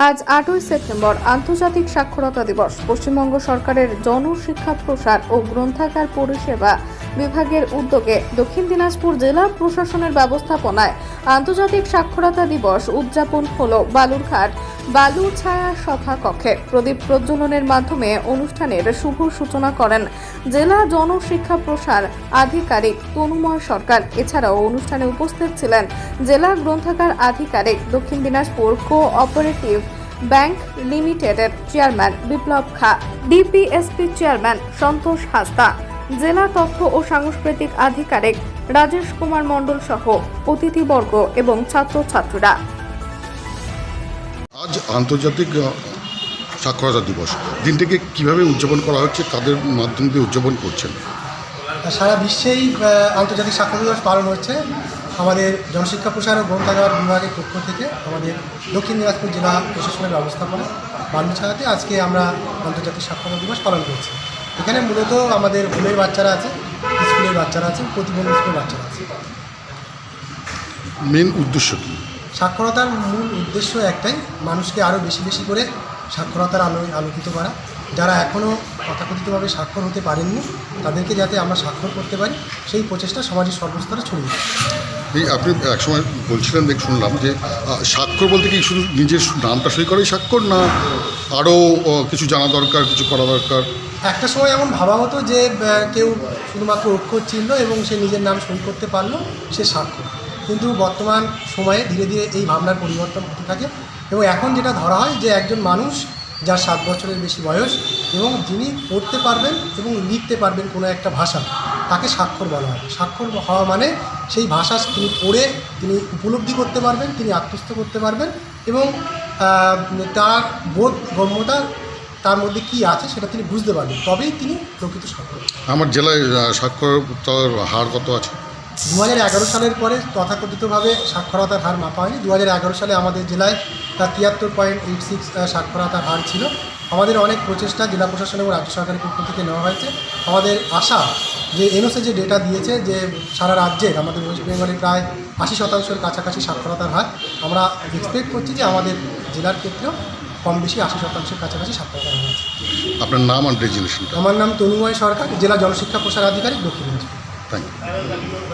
আজ আটই সেপ্টেম্বর আন্তর্জাতিক সাক্ষরতা দিবস। পশ্চিমবঙ্গ সরকারের জনশিক্ষা প্রসার ও গ্রন্থাগার পরিষেবা বিভাগের উদ্যোগে দক্ষিণ দিনাজপুর জেলা প্রশাসনের ব্যবস্থাপনায় আন্তর্জাতিক সাক্ষরতা দিবস উদযাপন হল বালুরঘাট বালু ছায়া সভা কক্ষে। প্রদীপ প্রজ্বলনের মাধ্যমে অনুষ্ঠানের শুভ সূচনা করেন জেলা জনশিক্ষা প্রসার আধিকারিক তনুময় সরকার। এছাড়াও অনুষ্ঠানে উপস্থিত ছিলেন জেলা গ্রন্থাগার আধিকারিক দক্ষিণ দিনাজপুর কো অপারেটিভ ব্যাংক লিমিটেডের chairman Biplab Kha, DPSP chairman সন্তোষ হাসদা জেলা তথ্য ও সাংস্কৃতিক আধিকারিক রাজেশ কুমার মণ্ডল সহ অতিথিবর্গ এবং ছাত্রছাত্রীরা। আজ আন্তর্জাতিক সাক্ষরতা দিবস। দিনটিকে কীভাবে উদযাপন করা হচ্ছে তাদের মাধ্যম দিয়ে উদযাপন করছেন? সারা বিশ্বেই আন্তর্জাতিক সাক্ষরতা দিবস পালন হচ্ছে। আমাদের জনশিক্ষা প্রসার ও গ্রন্থাগার বিভাগের পক্ষ থেকে আমাদের দক্ষিণ দিনাজপুর জেলা প্রশাসনের ব্যবস্থাপনা বালুছাড়াতে আজকে আমরা আন্তর্জাতিক সাক্ষরতা দিবস পালন করছি। এখানে মূলত আমাদের ভুলের বাচ্চারা আছে স্কুলের বাচ্চারা আছে প্রতিবন্ধী স্কুলের বাচ্চারা আছে। মেন উদ্দেশ্য কী? সাক্ষরতার মূল উদ্দেশ্য একটাই মানুষকে আরও বেশি বেশি করে সাক্ষরতার আলো আলোকিত করা। যারা এখনও তথাকথিতভাবে স্বাক্ষর হতে পারেননি তাদেরকে যাতে আমরা স্বাক্ষর করতে পারি সেই প্রচেষ্টা সমাজের সর্বস্তরে ছড়িয়ে এই আপনি একসময় বলছিলেন দেখ শুনলাম যে স্বাক্ষর বলতে কি শুধু নিজের নামটা সই করাই স্বাক্ষর না আরও কিছু জানা দরকার, কিছু করা দরকার? একটা সময় এমন ভাবা হতো যে কেউ শুধুমাত্র অক্ষর চিহ্ন এবং সে নিজের নাম সই করতে পারল, সে সাক্ষর কিন্তু বর্তমান সময়ে ধীরে ধীরে এই ভাবনার পরিবর্তন হতে থাকে এবং এখন যেটা ধরা হয় যে একজন মানুষ যার সাত বছরের বেশি বয়স এবং যিনি পড়তে পারবেন এবং লিখতে পারবেন কোনো একটা ভাষা, তাকে স্বাক্ষর বলা হয়। স্বাক্ষর হওয়া মানে সেই ভাষা তিনি পড়ে, তিনি উপলব্ধি করতে পারবেন, তিনি আত্মস্থ করতে পারবেন এবং তার বোধ গম্যতা তার মধ্যে কী আছে সেটা তিনি বুঝতে পারবেন। তবেই তিনি প্রকৃত স্বাক্ষর। আমার জেলায় সাক্ষরতার হার কত আছে? দু হাজার এগারো সালের পরে তথাকথিতভাবে সাক্ষরতার হার মাপা হয়নি। দু হাজার এগারো সালে আমাদের জেলায় তার তিয়াত্তর পয়েন্ট এইট সিক্স সাক্ষরতার হার ছিল। আমাদের অনেক প্রচেষ্টা জেলা প্রশাসন এবং রাজ্য সরকারের পক্ষ থেকে নেওয়া হয়েছে। আমাদের আশা যে এনওসে যে ডেটা দিয়েছে যে সারা রাজ্যের আমাদের ওয়েস্ট বেঙ্গলে প্রায় আশি শতাংশের কাছাকাছি সাক্ষরতার হার আমরা এক্সপেক্ট করছি যে আমাদের জেলার ক্ষেত্রেও কম বেশি আশি শতাংশের কাছাকাছি সাক্ষরতার হার আছে। আপনার নাম আর আমার নাম তনুময় সরকার জেলা জনশিক্ষা প্রসার আধিকারিক দক্ষিণ দিনাজপুর। Thank you